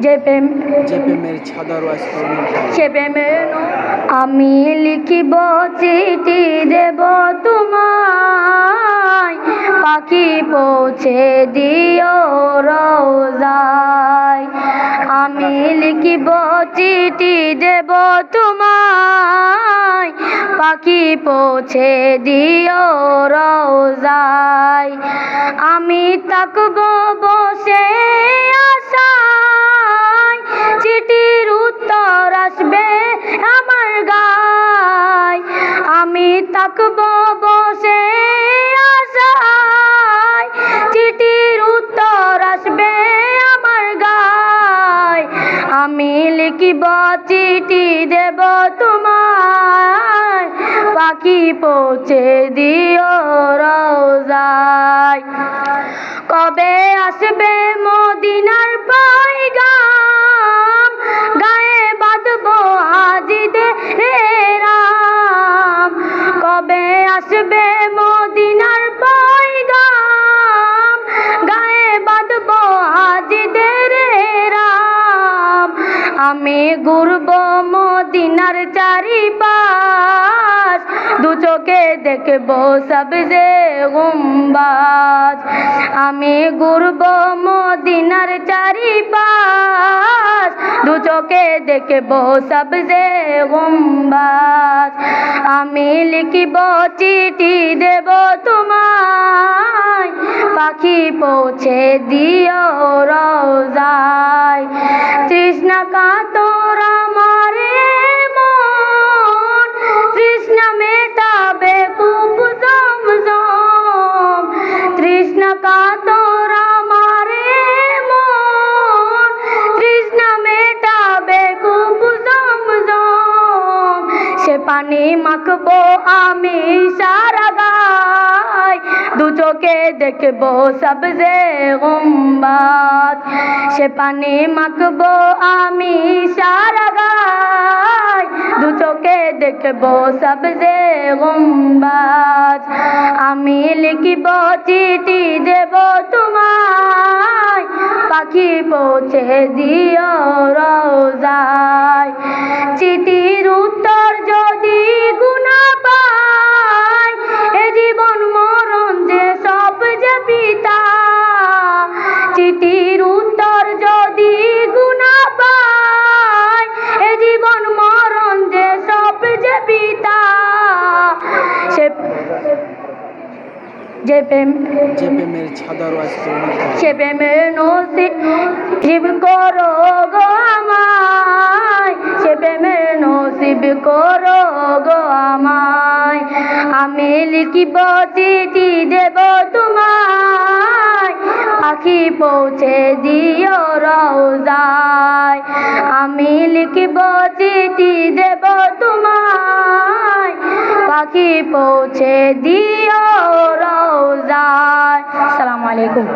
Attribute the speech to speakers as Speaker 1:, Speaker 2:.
Speaker 1: যে প্রেম
Speaker 2: যে প্রেমের ছাদর আস্তরণের
Speaker 1: সে প্রেমের আমি লিখিব চিঠি দেব তোমায়। পাখি পৌঁছে দিও রোজায়। আমি লিখিব চিঠি দেব তোমায়। পাখি পৌঁছে দিও রোজায়। আমি তাকব আমি তাকব বসে চিঠির উত্তর আসবে আমার গায়। আমি লিখিব, চিঠি দেব তোমায়। পাখি পৌঁছে দিও রোজায়। কবে আসবে মদিনার পাইগাম আমি ঘুরব মদিনার চারিপাশ। দু চোখে দেখব সবজে গুম্বাজ। আমি ঘুরব মদিনার চারিপাশ। দু চোখে দেখব সবজে গুম্বাজ। আমি লিখিব চিঠি দেব তোমায়। পাখি পৌঁছে দিও রোজায়। তৃষ্ণা কাতর আমারে মন। তৃষ্ণা মেটাবে কূপ জমজম। তৃষ্ণা কাতর আমারে মন। তৃষ্ণা মেটাবে কূপ জমজম। সে পানি মাখবো আমি সারা দু চোখে দেখব সবজে গুম্বাদ। সে পানি মাখবো আমি সারা গায়। দু চোখে দেখব সবজে গুম্বাদ। আমি লিখিব চিঠি দেব তোমায়। পাখি পৌঁছে দিও রোজায়। চিঠির যে প্রেম
Speaker 2: যে প্রেমের ছাদর।
Speaker 1: সে প্রেমের নসিব করো গো আমায়। সে প্রেমের নসিব করো গো আমায়। আমি লিখিব চিঠি দেব তোমায়। পাখি পৌঁছে দিও রোজায় আমি লিখিব চিঠি দেব তোমায়। পাখি পৌঁছে দিও അസ്സാം വലൈക്കും